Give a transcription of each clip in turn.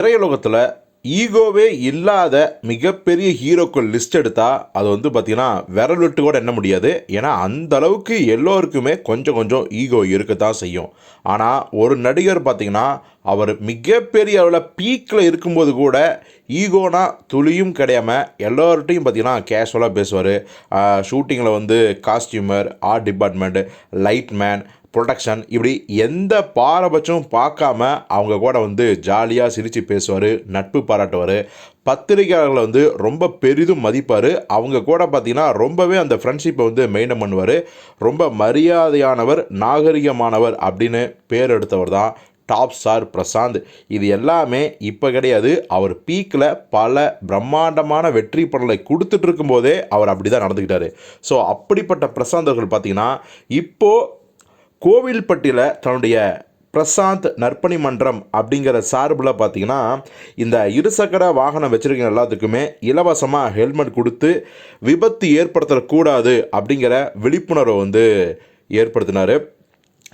திரையுலகத்தில் ஈகோவே இல்லாத மிகப்பெரிய ஹீரோக்கள் லிஸ்ட் எடுத்தால் அது வந்து பார்த்திங்கன்னா விரல் விட்டு கூட எண்ண முடியாது. ஏன்னா அந்த அளவுக்கு எல்லோருக்குமே கொஞ்சம் கொஞ்சம் ஈகோ இருக்க தான் செய்யும். ஆனால் ஒரு நடிகர் பார்த்திங்கன்னா அவர் மிகப்பெரிய அளவில் பீக்கில் இருக்கும்போது கூட ஈகோனா துளியும் கிடையாமல் எல்லோர்ட்டையும் பார்த்திங்கன்னா கேஷுவலாக பேசுவார். ஷூட்டிங்கில் வந்து costumer art department lightman production இப்படி எந்த பாரபட்சமும் பார்க்காம அவங்க கூட வந்து ஜாலியாக சிரித்து பேசுவார் நட்பு பாராட்டுவார். பத்திரிகையாளர்களை வந்து ரொம்ப பெரிதும் மதிப்பார். அவங்க கூட பார்த்திங்கன்னா ரொம்பவே அந்த ஃப்ரெண்ட்ஷிப்பை வந்து மெயின்டைன் பண்ணுவார். ரொம்ப மரியாதையானவர் நாகரிகமானவர் அப்படின்னு பேர் எடுத்தவர் தான் டாப் ஸ்டார் பிரசாந்த். இது எல்லாமே இப்போ கிடையாது. அவர் பீக்கில் பல பிரம்மாண்டமான வெற்றி படலை கொடுத்துட்ருக்கும் போதே அவர் அப்படி தான் நடந்துக்கிட்டாரு. ஸோ அப்படிப்பட்ட பிரசாந்தர்கள் பார்த்திங்கன்னா இப்போது கோவில்பட்டியில் தன்னுடைய பிரசாந்த் நற்பணி மன்றம் அப்படிங்கிற சார்பில் பார்த்தீங்கன்னா இந்த இருசக்கர வாகனம் வச்சுருக்க எல்லாத்துக்குமே இலவசமாக ஹெல்மெட் கொடுத்து விபத்து ஏற்படுத்தக்கூடாது அப்படிங்கிற விழிப்புணர்வை வந்து ஏற்படுத்தினார்.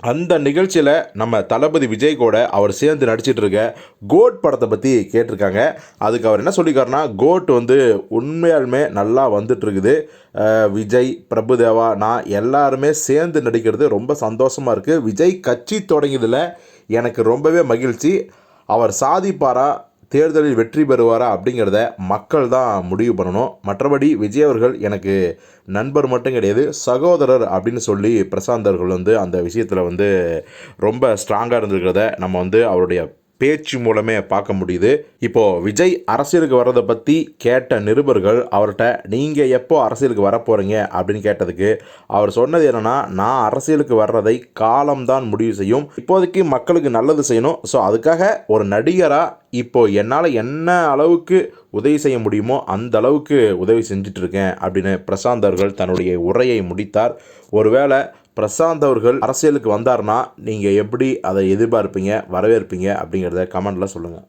அந்த நிகழ்ச்சியில் நம்ம தளபதி விஜய் கூட அவர் சேர்ந்து நடிச்சிட்டு இருக்க கோட் படத்தை பற்றி கேட்டிருக்காங்க. அதுக்கு அவர் என்ன சொல்லியிருக்காருன்னா கோட் வந்து உண்மையாலுமே நல்லா வந்துட்டு இருக்குது விஜய் பிரபுதேவா நான் எல்லாருமே சேர்ந்து நடிக்கிறது ரொம்ப சந்தோஷமாக இருக்குது விஜய் கட்சி தொடங்கியதில் எனக்கு ரொம்பவே மகிழ்ச்சி. அவர் சாதிப்பாரா தேர்தலில் வெற்றி பெறுவாரா அப்படிங்கிறத மக்கள் தான் முடிவு பண்ணணும். மற்றபடி விஜய் அவர்கள் எனக்கு நண்பர் மட்டும் கிடையாது சகோதரர் அப்படின்னு சொல்லி பிரசாந்த் அவர்கள் வந்து அந்த விஷயத்தில் வந்து ரொம்ப ஸ்ட்ராங்காக இருந்திருக்கிறத நம்ம வந்து அவருடைய பேச்சு மூலமே பார்க்க முடியுது. இப்போது விஜய் அரசியலுக்கு வர்றதை பற்றி கேட்ட நிருபர்கள் அவர்கிட்ட நீங்கள் எப்போ அரசியலுக்கு வரப்போகிறீங்க அப்படின்னு கேட்டதுக்கு அவர் சொன்னது என்னென்னா நான் அரசியலுக்கு வர்றதை காலம்தான் முடிவு செய்யும். இப்போதைக்கு மக்களுக்கு நல்லது செய்யணும். ஸோ அதுக்காக ஒரு நடிகராக இப்போ என்னால் என்ன அளவுக்கு உதவி செய்ய முடியுமோ அந்த அளவுக்கு உதவி செஞ்சிட்ருக்கேன் அப்படின்னு பிரசாந்தர்கள் தன்னுடைய உரையை முடித்தார். ஒருவேளை பிரசாந்த் அவர்கள் அரசியலுக்கு வந்தார்னா நீங்கள் எப்படி அதை எதிர்பார்ப்பீங்க வரவேற்பீங்க அப்படிங்கிறத கமெண்டில் சொல்லுங்கள்